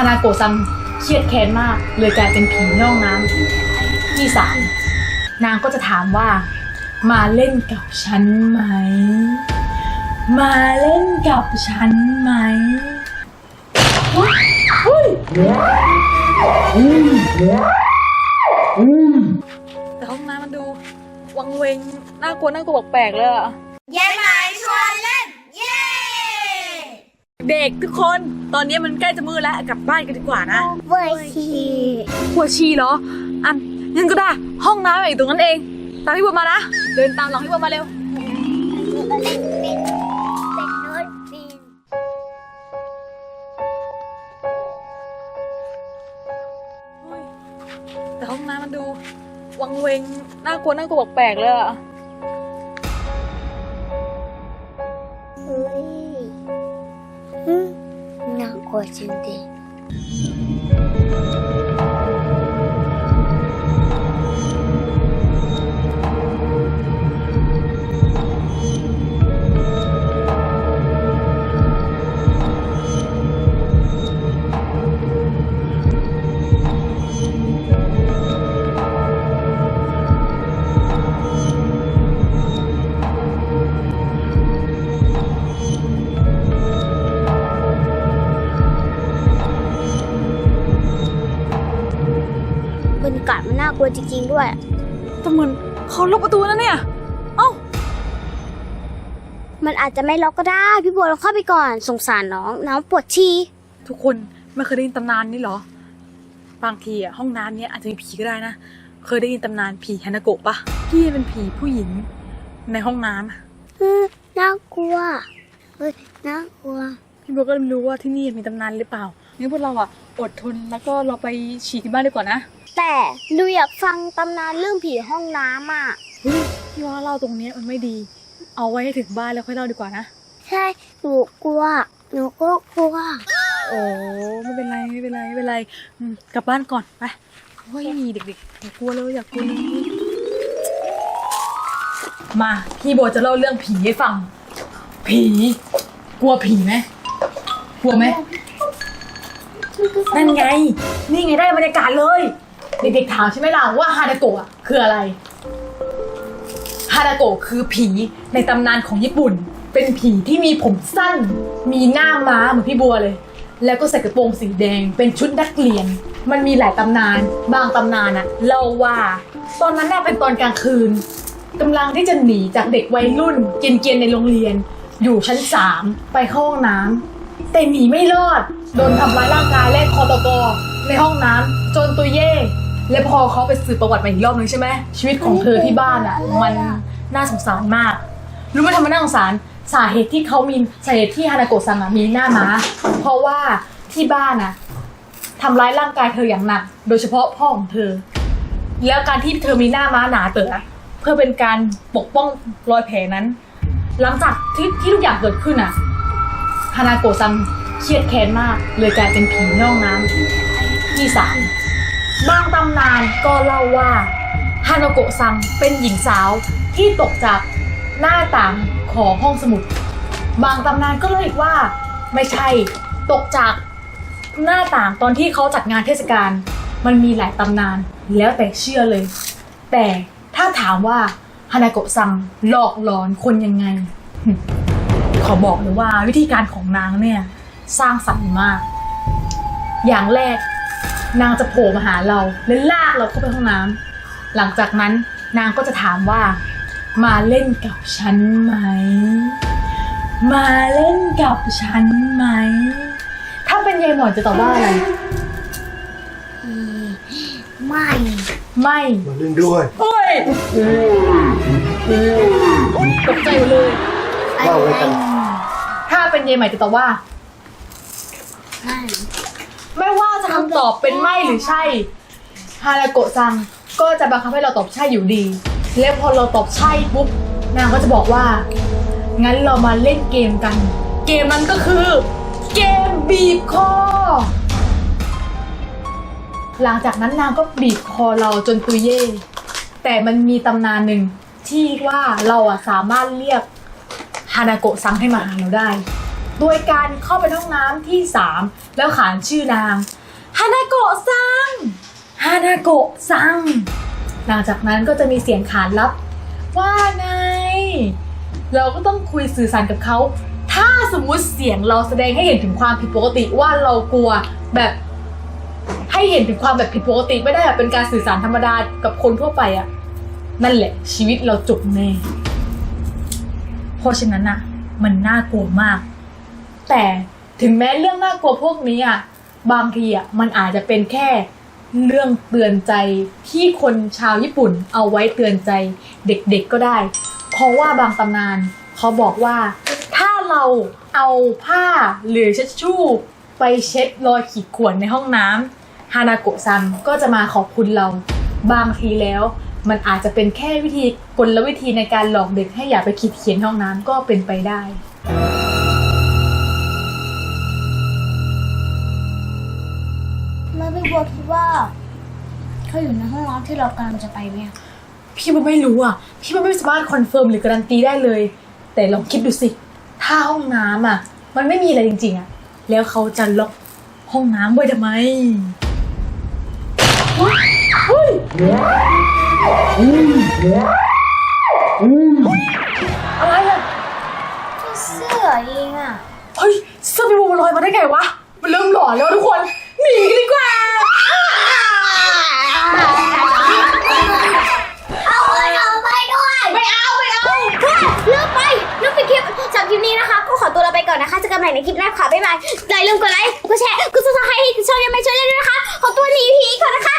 ฮานาโกะซังเครียดแค้นมาก เลยกลายเป็นผีนอกน้ำที่สามนางก็จะถามว่า มาเล่นกับฉันไหม มาเล่นกับฉันไหมแต่ห้องน้ำมันดู วังเวงน่ากลัวน่ากลัวแปลกๆเลยอะ ยายหมายชวนเล่น เย้ เด็กทุกคนตอนนี้มันใกล้จะมืดแล้วกลับบ้านกันดีกว่านะเวอร์ชีหัวชีเหรออันงั้นก็ได้ห้องน้ำอยู่ตรงนั้นเอง ตามพี่บัวมานะ เดินตามหลังพี่บัวมาเร็วเล่นเป็นเป็นโน้ตปีนแต่ห้องน้ำมันดู วังเวงน่ากลัวน่ากลัวแปลกๆเลยอะ น่ากากาศมันน่ากลัวจริงๆด้วย แต่เหมือนเขาล็อกประตูนะเนี่ย เอ้า มันอาจจะไม่ล็อกก็ได้ พี่บัวเราเข้าไปก่อนสงสารน้องน้องปวดชีทุกคนไม่เคยได้ยินตำนานนี้เหรอ บางทีอะห้องน้ำเนี้ยอาจจะมีผีก็ได้นะ เคยได้ยินตำนานผีฮานาโกะปะที่เป็นผีผู้หญิงในห้องน้ำอะอืมน่ากลัวเฮ้ยน่ากลัว พี่บัวก็เลยไม่รู้ว่าที่นี่มีตำนานหรือเปล่า งั้นพวกเราอะอดทนแล้วก็เราไปฉี่ที่บ้านดีกว่านะแต่ดูอยากฟังตำนานเรื่องผีห้องน้ำอะ เฮ้ยพี่ว่าเล่าตรงเนี้ยมันไม่ดี เอาไว้ให้ถึงบ้านแล้วค่อยเล่าดีกว่านะ ใช่หนูกลัว หนูก็กลัว โอ้ไม่เป็นไรไม่เป็นไรไม่เป็นไรอืมกลับบ้านก่อนไปเฮ้ยเด็กๆอย่ากลัวเลยอย่ากลัวเลยมาพี่โบจะเล่าเรื่องผีให้ฟัง ผี กลัวผีไหมกลัวไหม นั่นไง นี่ไงได้บรรยากาศเลย เด็กๆถามใช่ไหมล่ะว่าฮานาโกะคืออะไร ฮานาโกะคือผีในตำนานของญี่ปุ่น เป็นผีที่มีผมสั้น มีหน้าม้าเหมือนพี่บัวเลย แล้วก็ใส่กระโปรงสีแดง เป็นชุดนักเรียน มันมีหลายตำนาน บางตำนานอะเล่าว่า ตอนนั้นน่ะเป็นตอนกลางคืนกำลังที่จะหนีจากเด็กวัยรุ่น เกรียนๆในโรงเรียน อยู่ชั้นสามไปเข้าห้องน้ำ แต่หนีไม่รอด โดนทำร้ายร่างกายและคอตกในห้องน้ำจนตัวเย่ และพอเขาไปสืบประวัติมาอีกรอบนึงใช่ไหมชีวิตของเธอที่บ้านอะ มันน่าสงสารมาก รู้ไหมทำไมน่าสงสาร สาเหตุที่เขามีสาเหตุที่ฮานาโกะซังอะมีหน้าม้า เพราะว่าที่บ้านอะทำร้ายร่างกายเธออย่างหนัก โดยเฉพาะพ่อของเธอ แล้วการที่เธอมีหน้าม้าหนาเต๋อเพื่อเป็นการปกป้องรอยแผลนั้น หลังจากที่ที่ทุกอย่างเกิดขึ้นอะ ฮานาโกะซังเครียดแค้นมาก เลยกลายเป็นผีนอกน้ำที่สามบางตำนานก็เล่าว่าฮานาโกะซังเป็นหญิงสาวที่ตกจากหน้าต่างของห้องสมุด บางตำนานก็เล่าอีกว่า ไม่ใช่ตกจากหน้าต่างตอนที่เขาจัดงานเทศกาลมันมีหลายตำนานแล้วแต่เชื่อเลย แต่ถ้าถามว่าฮานาโกะซังหลอกหลอนคนยังไง ขอบอกเลยว่าวิธีการของนางเนี่ย สร้างสรรค์มาก อย่างแรกนางจะโผล่มาหาเราและลากเราเข้าไปห้องน้ำหลังจากนั้นนางก็จะถามว่า มาเล่นกับฉันไหม มาเล่นกับฉันไหม ถ้าเป็นยายหมอนจะตอบว่าอะไร ไม่ ไม่ มาเล่นด้วยโอ้ยตกใจหมดเลย เล่าไว้กันถ้า เป็นยายใหม่จะตอบว่าไม่ไม่ว่าจะคำตอบเป็นไม่หรือใช่ฮาราโกะซังก็จะบังคับให้เราตอบใช่อยู่ดี แล้วพอเราตอบใช่ปุ๊บนางก็จะบอกว่า งั้นเรามาเล่นเกมกัน เกมนั้นก็คือ เกมบีบคอ หลังจากนั้นนางก็บีบคอเราจนตุยเย่แต่มันมีตำนานหนึ่งที่ว่าเราอะสามารถเรียกฮานาโกะซังให้มาหาเราได้ โดยการเข้าไปห้องน้ำที่ 3 แล้วขานชื่อนางฮานาโกะซังฮานาโกะซังหลังจากนั้นก็จะมีเสียงขานรับ ว่าไง เราก็ต้องคุยสื่อสารกับเขา ถ้าสมมุติเสียงเราแสดงให้เห็นถึงความผิดปกติว่าเรากลัวแบบให้เห็นถึงความแบบผิดปกติไม่ได้แบบเป็นการสื่อสารธรรมดากับคนทั่วไปอะนั่นแหละ ชีวิตเราจบแน่เพราะฉะนั้นอะมันน่ากลัวมาก แต่ถึงแม้เรื่องน่ากลัวพวกนี้อะบางทีอะมันอาจจะเป็นแค่เรื่องเตือนใจที่คนชาวญี่ปุ่นเอาไว้เตือนใจเด็กๆก็ได้ เพราะว่าบางตำนานเขาบอกว่า ถ้าเราเอาผ้าหรือเช็ดชู่ไปเช็ดรอยขีดข่วนในห้องน้ำฮานาโกะซังก็จะมาขอบคุณเรา บางทีแล้ว มันอาจจะเป็นแค่วิธีกลวิธีในการหลอกเด็กให้อย่าไปขีดเขียนห้องน้ำก็เป็นไปได้ แม่พี่บัวคิดว่าเขาอยู่ในห้องน้ำที่เรากำลังจะไปไหมอะพี่มันไม่รู้อะ พี่มันไม่สามารถคอนเฟิร์มหรือการันตีได้เลย แต่ลองคิดดูสิ ถ้าห้องน้ำอะ มันไม่มีอะไรจริงๆอะ แล้วเขาจะล็อกห้องน้ำไว้ทำไมเฮ้ยเฮ้ยอะไรอะก็เสื้อเองอะ เฮ้ยเสื้อพี่บูมันลอยมาได้ไงวะ มันเริ่มหลอนแล้วทุกคน หนีกันดีกว่าเอา ม่ในคลิปหน้าค่ะ บ๊ายบายอย่าลืมกดไลค์ กดแชร์ กดซับสไครต์ให้ช่องยังไม่ช่วยเลด้วยนะคะ ขอตัวหนีพีก่อนนะคะ